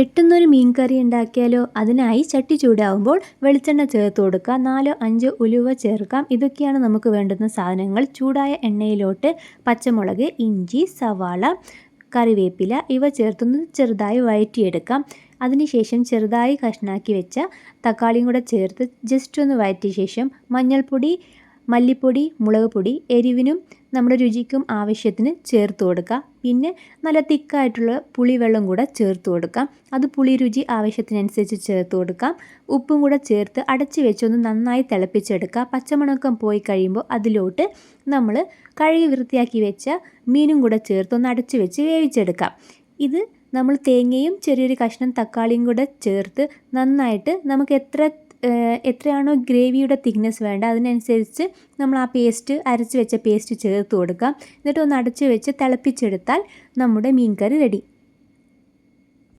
പെട്ടെന്നൊരു മീൻ കറി ഉണ്ടാക്കിയാലോ? അതിനായി ചട്ടി ചൂടാവുമ്പോൾ വെളിച്ചെണ്ണ ചേർത്ത് കൊടുക്കുക നാലോ അഞ്ചോ ഉലുവ ചേർക്കാം. ഇതൊക്കെയാണ് നമുക്ക് വേണ്ടുന്ന സാധനങ്ങൾ. ചൂടായ എണ്ണയിലോട്ട് പച്ചമുളക് ഇഞ്ചി സവാള കറിവേപ്പില ഇവ ചേർത്തൊന്ന് ചെറുതായി വഴറ്റിയെടുക്കാം. അതിനുശേഷം ചെറുതായി കഷ്ണാക്കി വെച്ച തക്കാളിയും കൂടെ ചേർത്ത് ജസ്റ്റ് ഒന്ന് വഴറ്റിയ ശേഷം മഞ്ഞൾപ്പൊടി മല്ലിപ്പൊടി മുളക് പൊടി എരിവിനും നമ്മുടെ രുചിക്കും ആവശ്യത്തിന് ചേർത്ത് കൊടുക്കുക പിന്നെ നല്ല തിക്കായിട്ടുള്ള പുളിവെള്ളം കൂടെ ചേർത്ത് കൊടുക്കാം. അത് പുളി രുചി ആവശ്യത്തിനനുസരിച്ച് ചേർത്ത് കൊടുക്കാം. ഉപ്പും കൂടെ ചേർത്ത് അടച്ച് വെച്ചൊന്ന് നന്നായി തിളപ്പിച്ചെടുക്കുക പച്ചമുണക്കം പോയി കഴിയുമ്പോൾ അതിലോട്ട് നമ്മൾ കഴുകി വൃത്തിയാക്കി വെച്ച മീനും കൂടെ ചേർത്ത് ഒന്ന് അടച്ച് വെച്ച് വേവിച്ചെടുക്കാം. ഇത് നമ്മൾ തേങ്ങയും ചെറിയൊരു കഷ്ണം തക്കാളിയും കൂടെ ചേർത്ത് നന്നായിട്ട് നമുക്ക് എത്ര എത്രയാണോ ഗ്രേവിയുടെ തിക്നെസ് വേണ്ട അതിനനുസരിച്ച് നമ്മൾ ആ പേസ്റ്റ് അരച്ച് വെച്ച പേസ്റ്റ് ചേർത്ത് കൊടുക്കാം എന്നിട്ട് ഒന്ന് അടച്ച് വെച്ച് തിളപ്പിച്ചെടുത്താൽ നമ്മുടെ മീൻ കറി റെഡി.